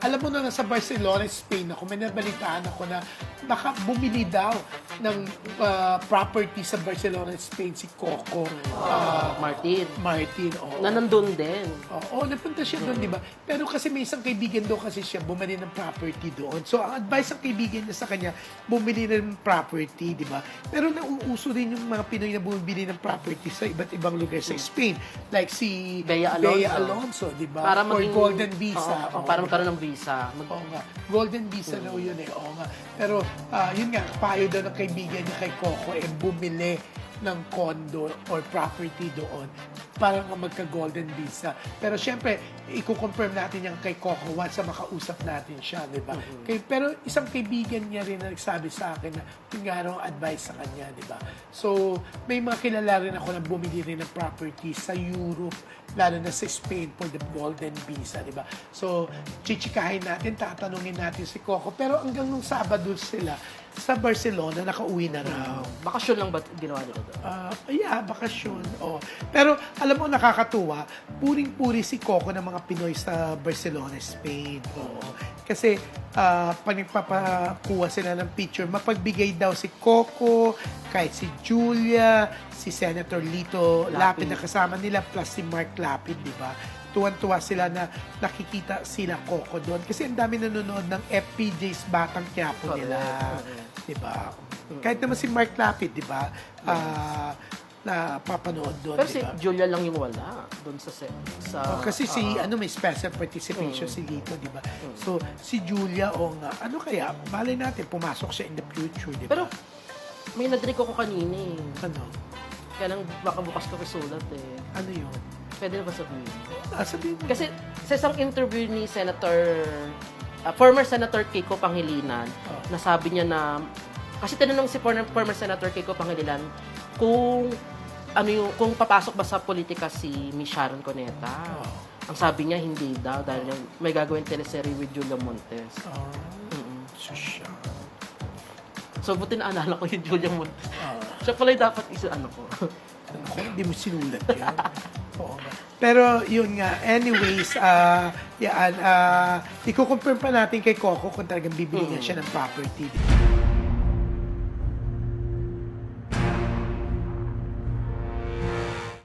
alam mo na sa Barcelona, Spain ako, may nabalitaan ako na baka bumili daw ng ah, property sa Barcelona, Spain si Coco ah, Martin. Martin. oo. Na nandun din. Oo, napunta siya doon, di ba? Pero kasi may isang kaibigan doon kasi siya bumili ng property doon. So, ang advice ng kaibigan niya sa kanya, bumili ng property, di ba? Pero nauuso rin yung mga Pinoy na bumibili ng property sa iba't ibang lugar sa Spain. Like si Bea Alonso. Alonso, di ba? Para Or maging, Golden Visa. Oo, Oo. para magkaroon ng visa. Mag, Oo nga. Golden Visa raw yun eh. Oo nga. Pero, ah, yun nga, payo daw ng kaibigan niya kay Coco, eh, bumili ng condo or property doon para nga magka-golden visa. Pero syempre, i-confirm natin yan kay Coco once na makausap natin siya, di ba? Kay, pero isang kaibigan niya rin na nagsabi sa akin na nga raw advice sa kanya, di ba? So, may mga kilala rin ako na bumili rin ng property sa Europe, lalo na sa Spain for the golden visa, di ba? So, chichikahin natin, tatanungin natin si Coco. Pero hanggang nung Sabado sila, sa Barcelona, nakauwi na raw. bakasyon lang ba ginawa nila doon? Ah, yeah, bakasyon. Oh. Pero alam mo, nakakatuwa, puring-puri si Coco ng mga Pinoy sa Barcelona, Spain. Oo. Kasi ah, pag nagpapakuha sila ng picture, mapagbigay daw si Coco, kahit si Julia, si Senator Lito Lapid, Lapid. na kasama nila, plus si Mark Lapid, di ba? Tuwan-tuwa sila na nakikita sila Coco doon. Kasi ang dami nanonood ng FPJ's Batang Quiapo nila. Di ba? Kahit naman si Mark Lapid, di ba? Ah, na papanood doon, Pero di si ba? Julia lang yung wala doon sa set. Sa, Oh, kasi si ah, ano may special participation si Lito, di ba? So si Julia o nga ano kaya malay natin pumasok siya in the future, di Pero ba? may nadrik ako kanina eh. ano? Kaya lang baka bukas ko sulat eh. Ano 'yun? Pwede na ba sabihin? Ah, sabihin mo. Kasi sa isang interview ni Senator, ah, former Senator Kiko Pangilinan, Oh. nasabi niya na, kasi tinanong si former, former Senator Kiko Pangilinan kung ano yung, kung papasok ba sa politika si Miss Sharon Cuneta. Oh. Ang sabi niya, hindi daw, dahil yung may gagawin teleserye with Julia Montes. Ah, Mm-mm. so siya. So, buti naalala ko yung Julia Montes. Ah, Siya pala dapat isa, ano ko. Ako, hindi mo sinulat yan. Oo. Pero yun nga, anyways, ah yan, ah, i-confirm pa natin kay Coco kung talagang bibili nga siya ng property.